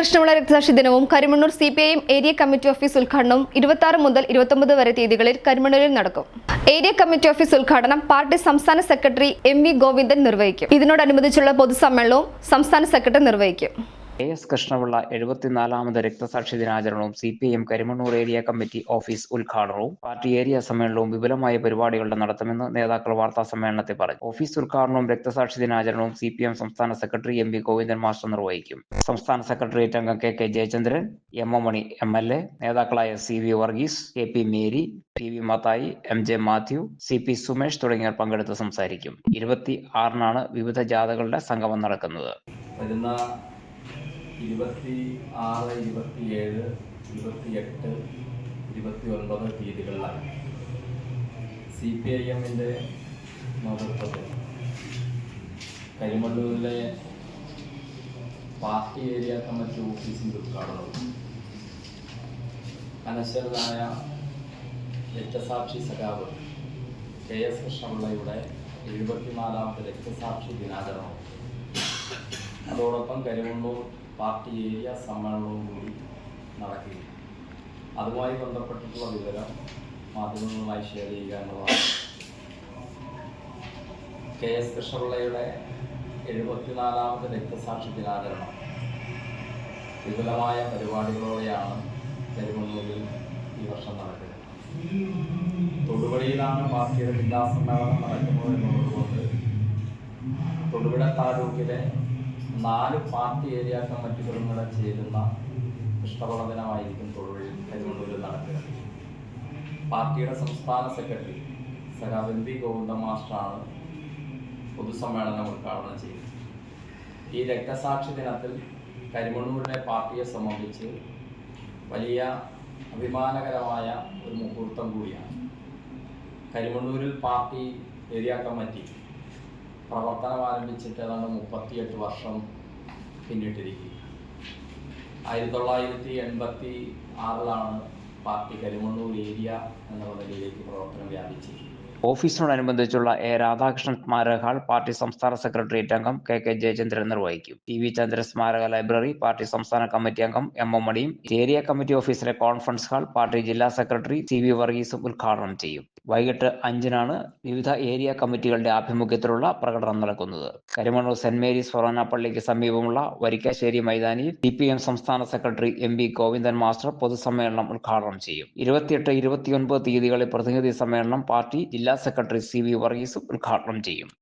കൃഷ്ണപിള്ള രക്തസാക്ഷി ദിനവും Karimannoor C P I area committee office ഉദ്ഘാടനവും ഇരുപത്തി ആറ് മുതൽ ഇരുപത്തൊമ്പത് വരെ തീയതികളിൽ കരിമണ്ണൂരിൽ നടക്കും. ഏരിയ കമ്മിറ്റി ഓഫീസ് ഉദ്ഘാടനം പാർട്ടി സംസ്ഥാന സെക്രട്ടറി എം വി ഗോവിന്ദൻ നിർവഹിക്കും. ഇതിനോടനുബന്ധിച്ചുള്ള പൊതുസമ്മേളനവും സംസ്ഥാന സെക്രട്ടറി നിർവഹിക്കും. എ എസ് കൃഷ്ണപിള്ള എഴുപത്തിനാലാമത് രക്തസാക്ഷി ദിനാചരണവും C P M Karimannoor area committee office ഉദ്ഘാടനവും പാർട്ടി ഏരിയ സമ്മേളനവും വിപുലമായ പരിപാടികളുടെ നടത്തുമെന്ന് നേതാക്കൾ വാർത്താ സമ്മേളനത്തിൽ പറഞ്ഞു. ഓഫീസ് ഉദ്ഘാടനവും രക്തസാക്ഷി ദിനാചരണവും സി പി എം സംസ്ഥാന secretary M V Govindan master നിർവഹിക്കും. സംസ്ഥാന സെക്രട്ടേറിയറ്റ് അംഗം K K Jayachandran M M Mani M L A നേതാക്കളായ C V Varghese K P Mary T V Mathai M J Mathew C P Sumesh തുടങ്ങിയവർ പങ്കെടുത്ത് സംസാരിക്കും. ഇരുപത്തി ആറിനാണ് വിവിധ ജാഥകളുടെ സംഗമം നടക്കുന്നത്. വരുന്ന ഇരുപത്തി ആറ് ഇരുപത്തിയേഴ് ഇരുപത്തിയെട്ട് ഇരുപത്തി ഒൻപത് തീയതികളിലായി സി പി ഐ എമ്മിന്റെ നേതൃത്വത്തിൽ കരിമണ്ണൂരിലെ പാർട്ടി ഏരിയ കമ്മിറ്റി ഓഫീസിന്റെ ഉദ്ഘാടനവും അനശ്വരനായ രക്തസാക്ഷി സഖാവ് കെ എസ് കൃഷ്ണപിള്ളയുടെ എഴുപത്തിനാലാമത്തെ രക്തസാക്ഷി ദിനാചരണവും അതോടൊപ്പം കരിമണ്ണൂർ പാർട്ടി ഏരിയ സമ്മേളനവും കൂടി നടക്കുകയും അതുമായി ബന്ധപ്പെട്ടിട്ടുള്ള വിവരം മാധ്യമങ്ങളുമായി ഷെയർ ചെയ്യുക എന്നുള്ളതാണ്. കെ എസ് കൃഷ്ണപിള്ളയുടെ എഴുപത്തിനാലാമത് രക്തസാക്ഷി ദിനാചരണം. വിപുലമായ പരിപാടികളോടെയാണ് കരിമണ്ണൂരിൽ ഈ വർഷം നടക്കുന്നത്. തൊടുപുഴയിലാണ് പാർട്ടിയുടെ ജില്ലാ സമ്മേളനം നടക്കുന്നത് എന്നുള്ളതുകൊണ്ട് തൊടുപുഴ താലൂക്കിലെ നാല് പാർട്ടി ഏരിയ കമ്മിറ്റികളും കൂടെ ചേരുന്ന കൃഷ്ണകുള ദിനമായിരിക്കും തിരുവനന്തപുരം നടക്കുക. പാർട്ടിയുടെ സംസ്ഥാന സെക്രട്ടറി സഖാവ് ഗോവിന്ദ മാസ്റ്ററാണ് പൊതുസമ്മേളനം ഉദ്ഘാടനം ചെയ്തത് ഈ രക്തസാക്ഷി ദിനത്തിൽ കരിമണ്ണൂരിലെ പാർട്ടിയെ സംബന്ധിച്ച് വലിയ അഭിമാനകരമായ ഒരു മുഹൂർത്തം കൂടിയാണ്. കരിമണ്ണൂരിൽ പാർട്ടി ഏരിയ കമ്മിറ്റി പ്രവർത്തനം ആരംഭിച്ചിട്ട് ഏതാണ്ട് മുപ്പത്തിയെട്ട് വർഷം പിന്നിട്ടിരിക്കുക ആയിരത്തി തൊള്ളായിരത്തി എൺപത്തി ആറിലാണ് പാർട്ടി കരിമണ്ണൂർ ഏരിയ എന്ന നിലയിലേക്ക് പ്രവർത്തനം വ്യാപിച്ചത് ഓഫീസിനോടനുബന്ധിച്ചുള്ള എ രാധാകൃഷ്ണൻ സ്മാരക ഹാൾ പാർട്ടി സംസ്ഥാന സെക്രട്ടേറിയറ്റ് അംഗം കെ കെ ജയചന്ദ്രൻ നിർവഹിക്കും. ടി വി ചന്ദ്ര സ്മാരക ലൈബ്രറി പാർട്ടി സംസ്ഥാന കമ്മിറ്റി അംഗം എം എം മണിയും ഏരിയ കമ്മിറ്റി ഓഫീസിലെ കോൺഫറൻസ് ഹാൾ പാർട്ടി ജില്ലാ സെക്രട്ടറി സി വി വർഗീസും ഉദ്ഘാടനം ചെയ്യും. വൈകിട്ട് അഞ്ചിനാണ് വിവിധ ഏരിയ കമ്മിറ്റികളുടെ ആഭിമുഖ്യത്തിലുള്ള പ്രകടനം നടക്കുന്നത്. കരിമണ്ണൂർ സെന്റ് മേരീസ് ഫൊറോന പള്ളിക്ക് സമീപമുള്ള വരിക്കാശ്ശേരി മൈതാനിയിൽ സി പി എം സംസ്ഥാന secretary M V Govindan master പൊതുസമ്മേളനം ഉദ്ഘാടനം ചെയ്യും. ഇരുപത്തിയെട്ട് ഇരുപത്തിയൊൻപത് തീയതികളിൽ പ്രതിനിധി സമ്മേളനം പാർട്ടി ജില്ലാ സെക്രട്ടറി സി വി വർഗീസ് ഉദ്ഘാടനം ചെയ്യും.